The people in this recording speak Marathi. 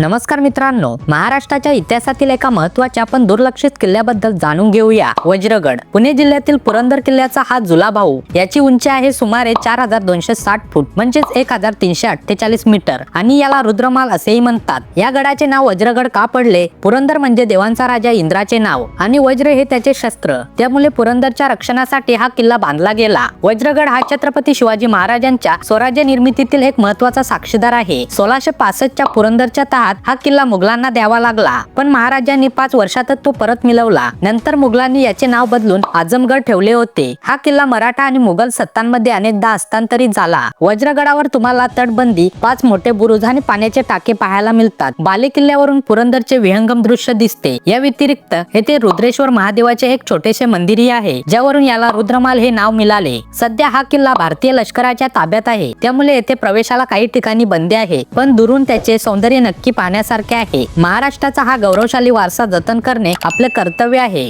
नमस्कार मित्रांनो महाराष्ट्राच्या इतिहासातील एका महत्त्वाच्या पण दुर्लक्षित किल्ल्याबद्दल जाणून घेऊया. वज्रगड पुणे जिल्ह्यातील पुरंदर किल्ल्याचा हा जुला भाऊ याची उंची आहे सुमारे चार हजार दोनशे साठ फूट म्हणजेच एक हजार तीनशे अठ्ठेचाळीस मीटर. आणि याला रुद्रमाल असेही म्हणतात. या गडाचे नाव वज्रगड का पडले? पुरंदर म्हणजे देवांचा राजा इंद्राचे नाव. आणि वज्र हे त्याचे शस्त्र. त्यामुळे पुरंदरच्या रक्षणासाठी हा किल्ला बांधला गेला. वज्रगड हा छत्रपती शिवाजी महाराजांच्या स्वराज्य निर्मितीतील एक महत्त्वाचा साक्षीदार आहे. सोळाशे पासष्टच्या पुरंदरच्या तहात हा किल्ला मुघलांना द्यावा लागला. पण महाराजांनी पाच वर्षातच तो परत मिळवला. नंतर मुघलांनी याचे नाव बदलून आजमगड ठेवले होते. हा किल्ला मराठा आणि मुघल सत्तांमध्ये अनेकदा हस्तांतरित झाला. वज्रगडावर तुम्हाला तटबंदी पाच मोठे बुरुज आणि पाण्याचे टाके पाहायला मिळतात. बाले किल्ल्यावरून पुरंदरचे विहंगम दृश्य दिसते. या व्यतिरिक्त येथे रुद्रेश्वर महादेवाचे एक छोटेसे मंदिरही आहे ज्यावरून याला रुद्रमाल हे नाव मिळाले. सध्या हा किल्ला भारतीय लष्कराच्या ताब्यात आहे. त्यामुळे येथे प्रवेशाला काही ठिकाणी बंदी आहे. पण दुरून त्याचे सौंदर्य नक्की पाहण्यासारखे आहे. महाराष्ट्राचा हा गौरवशाली वारसा जतन करणे आपले कर्तव्य आहे.